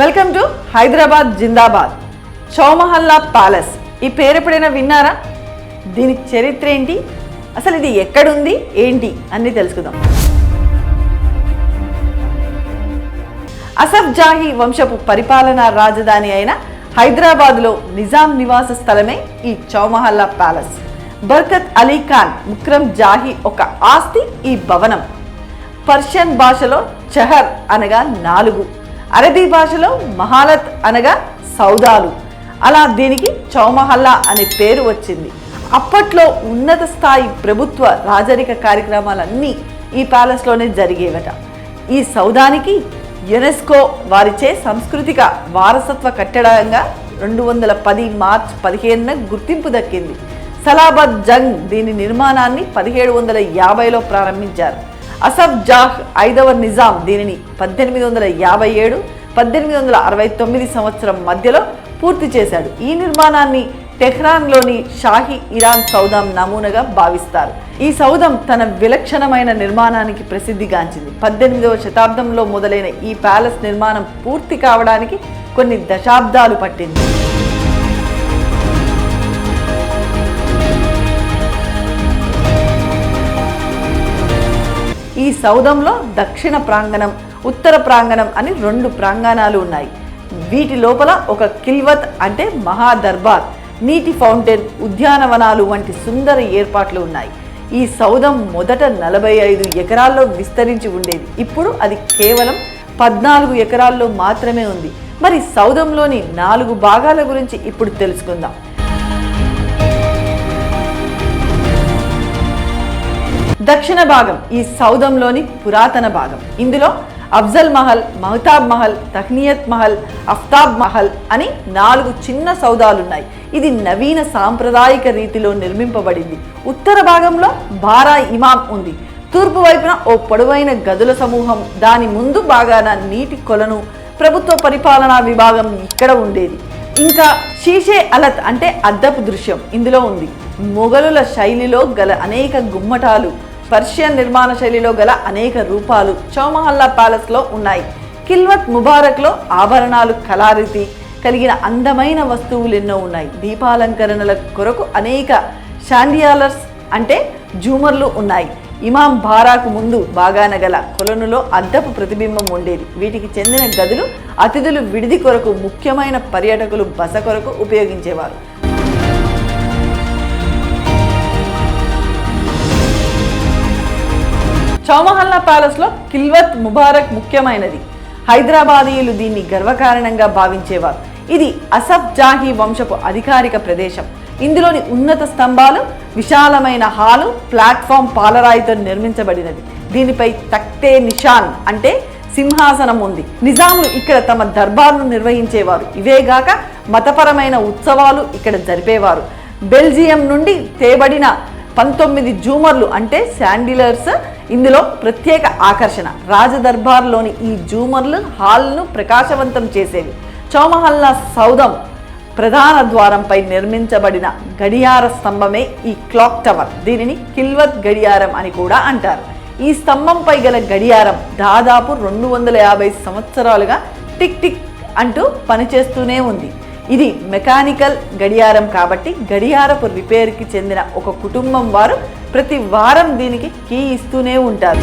Welcome to Hyderabad జిందాబాద్ Chowmahalla palace ఈ పేరు ఎప్పుడైనా విన్నారా? దీని చరిత్ర ఏంటి? అసలు ఇది ఎక్కడుంది? ఏంటి? అన్నీ తెలుసుకుందాం. అసఫ్ జాహీ వంశపు పరిపాలనా రాజధాని అయిన హైదరాబాద్లో నిజాం నివాస స్థలమే ఈ చౌమహల్లా ప్యాలెస్. బర్కత్ అలీ ఖాన్ ముక్రమ్ జాహీ ఒక ఆస్తి ఈ భవనం. పర్షియన్ భాషలో చహర్ అనగా నాలుగు. అరబీ భాషలో మహాలత్ అనగా సౌదాలు. అలా దీనికి చౌమహల్లా అనే పేరు వచ్చింది. అప్పట్లో ఉన్నత స్థాయి ప్రభుత్వ రాజరిక కార్యక్రమాలన్నీ ఈ ప్యాలెస్లోనే జరిగేవట. ఈ సౌదానికి యునెస్కో వారిచే సాంస్కృతిక వారసత్వ కట్టడంగా రెండు వందల పది మార్చ్ పదిహేనున గుర్తింపు దక్కింది. సలాబత్ జంగ్ దీని నిర్మాణాన్ని పదిహేడు వందల యాభైలో ప్రారంభించారు. అసఫ్ జాహ్ ఐదవ నిజాం దీనిని పద్దెనిమిది వందల యాభై ఏడు పద్దెనిమిది వందల అరవై తొమ్మిది సంవత్సరం మధ్యలో పూర్తి చేశాడు. ఈ నిర్మాణాన్ని టెహ్రాన్లోని షాహీ ఇరాన్ సౌదం నమూనాగా భావిస్తారు. ఈ సౌదం తన విలక్షణమైన నిర్మాణానికి ప్రసిద్ధిగాంచింది. పద్దెనిమిదవ శతాబ్దంలో మొదలైన ఈ ప్యాలెస్ నిర్మాణం పూర్తి కావడానికి కొన్ని దశాబ్దాలు పట్టింది. ఈ సౌధంలో దక్షిణ ప్రాంగణం ఉత్తర ప్రాంగణం అని రెండు ప్రాంగణాలు ఉన్నాయి. వీటి లోపల ఒక కిల్వత్ అంటే మహాదర్బార్ నీటి ఫౌంటైన్ ఉద్యానవనాలు వంటి సుందర ఏర్పాట్లు ఉన్నాయి. ఈ సౌధం మొదట నలభై ఐదు ఎకరాల్లో విస్తరించి ఉండేది. ఇప్పుడు అది కేవలం పద్నాలుగు ఎకరాల్లో మాత్రమే ఉంది. మరి సౌధంలోని నాలుగు భాగాల గురించి ఇప్పుడు తెలుసుకుందాం. దక్షిణ భాగం ఈ సౌదంలోని పురాతన భాగం. ఇందులో అఫ్జల్ మహల్ మహతాబ్ మహల్ తహ్నియత్ మహల్ అఫ్తాబ్ మహల్ అని నాలుగు చిన్న సౌదాలున్నాయి. ఇది నవీన సాంప్రదాయిక రీతిలో నిర్మింపబడింది. ఉత్తర భాగంలో బారా ఇమాం ఉంది. తూర్పు వైపున ఓ పొడవైన గదుల సమూహం దాని ముందు భాగాన నీటి కొలను ప్రభుత్వ పరిపాలనా విభాగం ఇక్కడ ఉండేది. ఇంకా షీషే అలత్ అంటే అద్దపు దృశ్యం ఇందులో ఉంది. మొఘలుల శైలిలో గల అనేక గుమ్మటాలు పర్షియన్ నిర్మాణ శైలిలో గల అనేక రూపాలు చౌమహల్లా ప్యాలెస్లో ఉన్నాయి. కిల్వత్ ముబారక్లో ఆభరణాలు కళారీతి కలిగిన అందమైన వస్తువులు ఎన్నో ఉన్నాయి. దీపాలంకరణల కొరకు అనేక షాండియాలర్స్ అంటే జూమర్లు ఉన్నాయి. ఇమాం బారాకు ముందు బాగాన గల కొలనులో అద్దపు ప్రతిబింబం ఉండేది. వీటికి చెందిన గదులు అతిథులు విడిది కొరకు ముఖ్యమైన పర్యాటకులు బస కొరకు ఉపయోగించేవారు. చౌమహల్లా ప్యాలెస్లో కిల్వత్ ముబారక్ ముఖ్యమైనది. హైదరాబాదీయులు దీన్ని గర్వకారణంగా భావించేవారు. ఇది అసఫ్ జాహీ వంశపు అధికారిక ప్రదేశం. ఇందులోని ఉన్నత స్తంభాలు విశాలమైన హాలు ప్లాట్ఫామ్ పాలరాయితో నిర్మించబడినది. దీనిపై తక్తే నిషాన్ అంటే సింహాసనం ఉంది. నిజాములు ఇక్కడ తమ దర్బార్ను నిర్వహించేవారు. ఇవేగాక మతపరమైన ఉత్సవాలు ఇక్కడ జరిపేవారు. బెల్జియం నుండి తేబడిన పంతొమ్మిది జూమర్లు అంటే శాండిలర్స్ ఇందులో ప్రత్యేక ఆకర్షణ. రాజదర్బార్లోని ఈ జూమర్లు హాల్ను ప్రకాశవంతం చేసేవి. చౌమహల్లా సౌధం ప్రధాన ద్వారంపై నిర్మించబడిన గడియార స్తంభమే ఈ క్లాక్ టవర్. దీనిని కిల్వత్ గడియారం అని కూడా అంటారు. ఈ స్తంభంపై గల గడియారం దాదాపు రెండు వందల యాభై సంవత్సరాలుగా టిక్ టిక్ అంటూ పనిచేస్తూనే ఉంది. ఇది మెకానికల్ గడియారం కాబట్టి గడియారపు రిపేర్కి చెందిన ఒక కుటుంబం వారు ప్రతి వారం దీనికి కీ ఇస్తూనే ఉంటారు.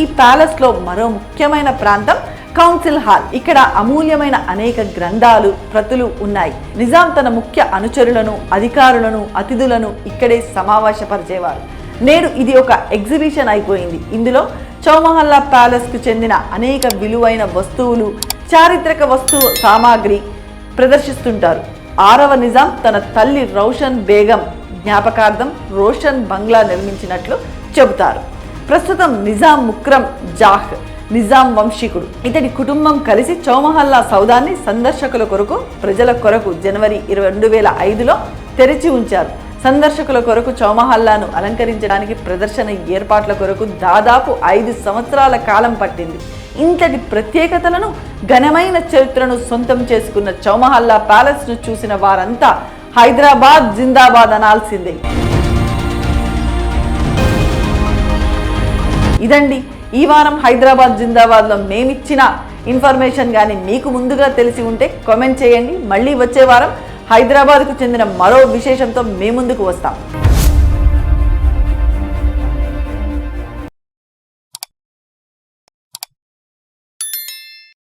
ఈ ప్యాలెస్లో మరో ముఖ్యమైన ప్రాంతం కౌన్సిల్ హాల్. ఇక్కడ అమూల్యమైన అనేక గ్రంథాలు ప్రతులు ఉన్నాయి. నిజాం తన ముఖ్య అనుచరులను అధికారులను అతిథులను ఇక్కడే సమావేశపరిచేవారు. నేడు ఇది ఒక ఎగ్జిబిషన్ అయిపోయింది. ఇందులో చౌమహల్లా ప్యాలెస్కు చెందిన అనేక విలువైన వస్తువులు చారిత్రక వస్తువు సామాగ్రి ప్రదర్శిస్తుంటారు. ఆరవ నిజాం తన తల్లి రౌషన్ బేగం జ్ఞాపకార్థం రోషన్ బంగ్లా నిర్మించినట్లు చెబుతారు. ప్రస్తుతం నిజాం ముక్రం జాహ్ నిజాం వంశీకుడు. ఇతడి కుటుంబం కలిసి చౌమహల్లా సౌదాన్ని సందర్శకుల కొరకు ప్రజల కొరకు జనవరి ఇరవై రెండు వేల ఐదులో తెరిచి ఉంచారు. సందర్శకుల కొరకు చౌమహల్లాను అలంకరించడానికి ప్రదర్శన ఏర్పాట్ల కొరకు దాదాపు ఐదు సంవత్సరాల కాలం పట్టింది. ఇంతటి ప్రత్యేకతలను ఘనమైన చరిత్రను సొంతం చేసుకున్న చౌమహల్లా ప్యాలెస్ను చూసిన వారంతా హైదరాబాద్ జిందాబాద్ అనాల్సిందే. ఇదండి. ఈ వారం హైదరాబాద్ జిందాబాద్లో మేమిచ్చిన ఇన్ఫర్మేషన్ కానీ మీకు ముందుగా తెలిసి ఉంటే కామెంట్ చేయండి. మళ్ళీ వచ్చే వారం హైదరాబాద్కు చెందిన మరో విశేషంతో మీ ముందుకు వస్తాం.